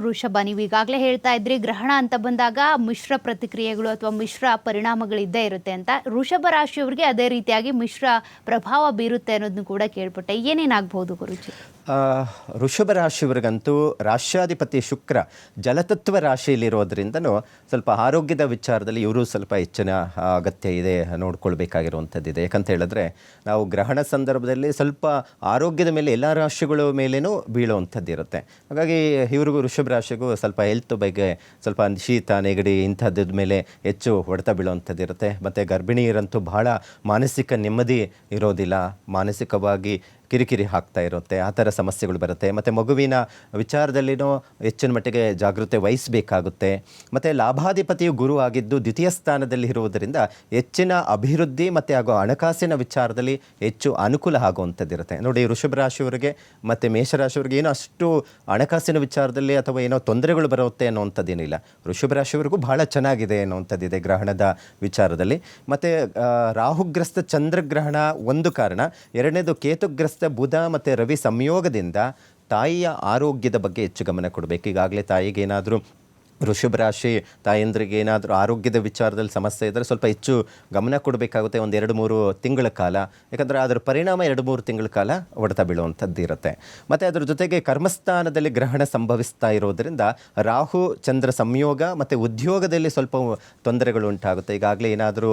ವೃಷಭ ನೀವು ಈಗಾಗಲೇ ಹೇಳ್ತಾ ಇದ್ರಿ ಗ್ರಹಣ ಅಂತ ಬಂದಾಗ ಮಿಶ್ರ ಪ್ರತಿಕ್ರಿಯೆಗಳು ಅಥವಾ ಮಿಶ್ರ ಪರಿಣಾಮಗಳು ಇದ್ದೇ ಇರುತ್ತೆ ಅಂತ. ಋಷಭ ರಾಶಿಯವರಿಗೆ ಅದೇ ರೀತಿಯಾಗಿ ಮಿಶ್ರ ಪ್ರಭಾವ ಬೀರುತ್ತೆ ಅನ್ನೋದನ್ನು ಕೂಡ ಕೇಳ್ಪಟ್ಟೆ. ಏನೇನಾಗಬಹುದು ಗುರುಜಿ? ಆ, ವೃಷಭ ರಾಶಿಯವರಿಗಂತೂ ರಾಶ್ಯಾಧಿಪತಿ ಶುಕ್ರ ಜಲತತ್ವ ರಾಶಿಯಲ್ಲಿರೋದ್ರಿಂದನೂ ಸ್ವಲ್ಪ ಆರೋಗ್ಯದ ವಿಚಾರದಲ್ಲಿ ಇವರು ಸ್ವಲ್ಪ ಹೆಚ್ಚಿನ ಅಗತ್ಯ ಇದೆ ನೋಡ್ಕೊಳ್ಬೇಕಾಗಿರುವಂಥದ್ದಿದೆ. ಯಾಕಂತ ಹೇಳಿದ್ರೆ ನಾವು ಗ್ರಹಣ ಸಂದರ್ಭದಲ್ಲಿ ಸ್ವಲ್ಪ ಆರೋಗ್ಯದ ಮೇಲೆ ಎಲ್ಲ ರಾಶಿಗಳ ಮೇಲೇನೂ ಬೀಳುವಂಥದ್ದಿರುತ್ತೆ. ಹಾಗಾಗಿ ಇವ್ರಿಗೂ ವೃಷಭ ರಾಶಿಗೂ ಸ್ವಲ್ಪ ಹೆಲ್ತ್ ಬಗ್ಗೆ ಸ್ವಲ್ಪ ಶೀತ, ನೆಗಡಿ ಇಂಥದ್ದ ಮೇಲೆ ಹೆಚ್ಚು ಹೊಡೆತ ಬೀಳುವಂಥದ್ದು ಇರುತ್ತೆ. ಮತ್ತು ಗರ್ಭಿಣಿಯರಂತೂ ಬಹಳ ಮಾನಸಿಕ ನೆಮ್ಮದಿ ಇರೋದಿಲ್ಲ. ಮಾನಸಿಕವಾಗಿ ಕಿರಿಕಿರಿ ಆಗ್ತಾ ಇರುತ್ತೆ, ಆ ಥರ ಸಮಸ್ಯೆಗಳು ಬರುತ್ತೆ. ಮತ್ತು ಮಗುವಿನ ವಿಚಾರದಲ್ಲಿನೂ ಹೆಚ್ಚಿನ ಮಟ್ಟಿಗೆ ಜಾಗೃತೆ ವಹಿಸಬೇಕಾಗುತ್ತೆ. ಮತ್ತು ಲಾಭಾಧಿಪತಿಯು ಗುರು ಆಗಿದ್ದು ದ್ವಿತೀಯ ಸ್ಥಾನದಲ್ಲಿ ಇರುವುದರಿಂದ ಹೆಚ್ಚಿನ ಅಭಿವೃದ್ಧಿ ಮತ್ತು ಹಾಗೂ ಹಣಕಾಸಿನ ವಿಚಾರದಲ್ಲಿ ಹೆಚ್ಚು ಅನುಕೂಲ ಆಗುವಂಥದ್ದಿರುತ್ತೆ ನೋಡಿ, ವೃಷಭ ರಾಶಿಯವರಿಗೆ ಮತ್ತು ಮೇಷರಾಶಿಯವರಿಗೆ ಏನೋ ಅಷ್ಟು ಹಣಕಾಸಿನ ವಿಚಾರದಲ್ಲಿ ಅಥವಾ ಏನೋ ತೊಂದರೆಗಳು ಬರುತ್ತೆ ಅನ್ನೋವಂಥದ್ದೇನಿಲ್ಲ. ವೃಷಭ ರಾಶಿಯವರಿಗೂ ಬಹಳ ಚೆನ್ನಾಗಿದೆ ಅನ್ನೋವಂಥದ್ದಿದೆ ಗ್ರಹಣದ ವಿಚಾರದಲ್ಲಿ. ಮತ್ತು ರಾಹುಗ್ರಸ್ತ ಚಂದ್ರಗ್ರಹಣ ಒಂದು ಕಾರಣ. ಎರಡನೇದು ಕೇತುಗ್ರಸ್ತ ಬುಧ ಮತ್ತು ರವಿ ಸಂಯೋಗದಿಂದ ತಾಯಿಯ ಆರೋಗ್ಯದ ಬಗ್ಗೆ ಹೆಚ್ಚು ಗಮನ ಕೊಡಬೇಕು. ಈಗಾಗಲೇ ತಾಯಿಗೆ ಏನಾದರೂ ವೃಷಭ ರಾಶಿ ತಾಯಂದ್ರಿಗೆ ಏನಾದರೂ ಆರೋಗ್ಯದ ವಿಚಾರದಲ್ಲಿ ಸಮಸ್ಯೆ ಇದ್ದರೆ ಸ್ವಲ್ಪ ಹೆಚ್ಚು ಗಮನ ಕೊಡಬೇಕಾಗುತ್ತೆ ಒಂದು ಎರಡು ಮೂರು ತಿಂಗಳ ಕಾಲ. ಯಾಕಂದರೆ ಅದರ ಪರಿಣಾಮ ಎರಡು ಮೂರು ತಿಂಗಳ ಕಾಲ ಹೊಡೆತ ಬೀಳುವಂಥದ್ದು ಇರುತ್ತೆ. ಮತ್ತು ಅದರ ಜೊತೆಗೆ ಕರ್ಮಸ್ಥಾನದಲ್ಲಿ ಗ್ರಹಣ ಸಂಭವಿಸ್ತಾ ಇರೋದರಿಂದ ರಾಹು, ಚಂದ್ರ ಸಂಯೋಗ ಮತ್ತು ಉದ್ಯೋಗದಲ್ಲಿ ಸ್ವಲ್ಪ ತೊಂದರೆಗಳು ಉಂಟಾಗುತ್ತೆ. ಈಗಾಗಲೇ ಏನಾದರೂ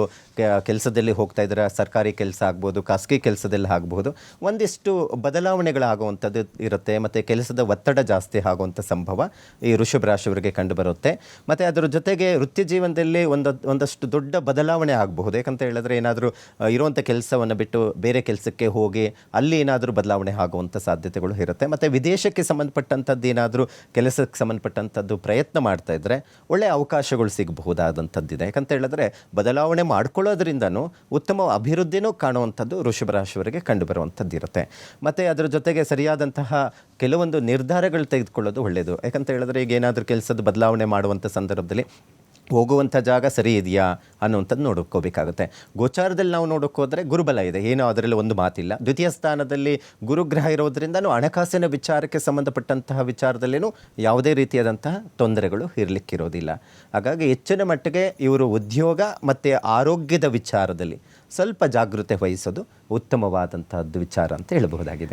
ಕೆಲಸದಲ್ಲಿ ಹೋಗ್ತಾ ಇದ್ದರೆ ಸರ್ಕಾರಿ ಕೆಲಸ ಆಗ್ಬೋದು, ಖಾಸಗಿ ಕೆಲಸದಲ್ಲಿ ಆಗ್ಬೋದು, ಒಂದಿಷ್ಟು ಬದಲಾವಣೆಗಳಾಗುವಂಥದ್ದು ಇರುತ್ತೆ. ಮತ್ತು ಕೆಲಸದ ಒತ್ತಡ ಜಾಸ್ತಿ ಆಗುವಂಥ ಸಂಭವ ಈ ಋಷಭ ರಾಶಿಯವರಿಗೆ ಕಂಡು ಬರುತ್ತೆ. ಮತ್ತು ಅದರ ಜೊತೆಗೆ ವೃತ್ತಿ ಜೀವನದಲ್ಲಿ ಒಂದು, ಒಂದಷ್ಟು ದೊಡ್ಡ ಬದಲಾವಣೆ ಆಗಬಹುದು. ಯಾಕಂತ ಹೇಳಿದ್ರೆ ಏನಾದರೂ ಇರುವಂಥ ಕೆಲಸವನ್ನು ಬಿಟ್ಟು ಬೇರೆ ಕೆಲಸಕ್ಕೆ ಹೋಗಿ ಅಲ್ಲಿ ಏನಾದರೂ ಬದಲಾವಣೆ ಆಗುವಂಥ ಸಾಧ್ಯತೆಗಳು ಇರುತ್ತೆ. ಮತ್ತು ವಿದೇಶಕ್ಕೆ ಸಂಬಂಧಪಟ್ಟಂಥದ್ದು ಏನಾದರೂ, ಕೆಲಸಕ್ಕೆ ಸಂಬಂಧಪಟ್ಟಂಥದ್ದು ಪ್ರಯತ್ನ ಮಾಡ್ತಾ ಇದ್ದರೆ ಒಳ್ಳೆಯ ಅವಕಾಶಗಳು ಸಿಗಬಹುದಾದಂಥದ್ದಿದೆ. ಯಾಕಂತ ಹೇಳಿದ್ರೆ ಬದಲಾವಣೆ ಮಾಡ್ಕೊಳ್ಳೋದ್ರಿಂದನೂ ಉತ್ತಮ ಅಭಿವೃದ್ಧಿನೂ ಕಾಣುವಂಥದ್ದು ವೃಷಭ ಕಂಡುಬರುವಂಥದ್ದು ಕಂಡು ಬರುವಂಥದ್ದು ಇರುತ್ತೆ ಮತ್ತು ಅದರ ಜೊತೆಗೆ ಸರಿಯಾದಂತಹ ಕೆಲವೊಂದು ನಿರ್ಧಾರಗಳು ತೆಗೆದುಕೊಳ್ಳೋದು ಒಳ್ಳೆಯದು. ಯಾಕಂತ ಹೇಳಿದ್ರೆ ಈಗ ಏನಾದರೂ ಕೆಲಸದ ಬದಲಾವಣೆ ಮಾಡುವಂಥ ಸಂದರ್ಭದಲ್ಲಿ ಹೋಗುವಂಥ ಜಾಗ ಸರಿ ಇದೆಯಾ ಅನ್ನುವಂಥದ್ದು ನೋಡ್ಕೋಬೇಕಾಗುತ್ತೆ. ಗೋಚಾರದಲ್ಲಿ ನಾವು ನೋಡೋಕೆ ಹೋದರೆ ಗುರುಬಲ ಇದೆ. ಏನೋ ಅದರಲ್ಲಿ ಒಂದು ಮಾತಿಲ್ಲ. ದ್ವಿತೀಯ ಸ್ಥಾನದಲ್ಲಿ ಗುರುಗ್ರಹ ಇರೋದರಿಂದ ಹಣಕಾಸಿನ ವಿಚಾರಕ್ಕೆ ಸಂಬಂಧಪಟ್ಟಂತಹ ವಿಚಾರದಲ್ಲೇನೂ ಯಾವುದೇ ರೀತಿಯಾದಂತಹ ತೊಂದರೆಗಳು ಇರಲಿಕ್ಕಿರೋದಿಲ್ಲ. ಹಾಗಾಗಿ ಹೆಚ್ಚಿನ ಮಟ್ಟಿಗೆ ಇವರು ಉದ್ಯೋಗ ಮತ್ತು ಆರೋಗ್ಯದ ವಿಚಾರದಲ್ಲಿ ಸ್ವಲ್ಪ ಜಾಗೃತೆ ವಹಿಸೋದು ಉತ್ತಮವಾದಂತಹದ್ದು ವಿಚಾರ ಅಂತ ಹೇಳಬಹುದಾಗಿದೆ.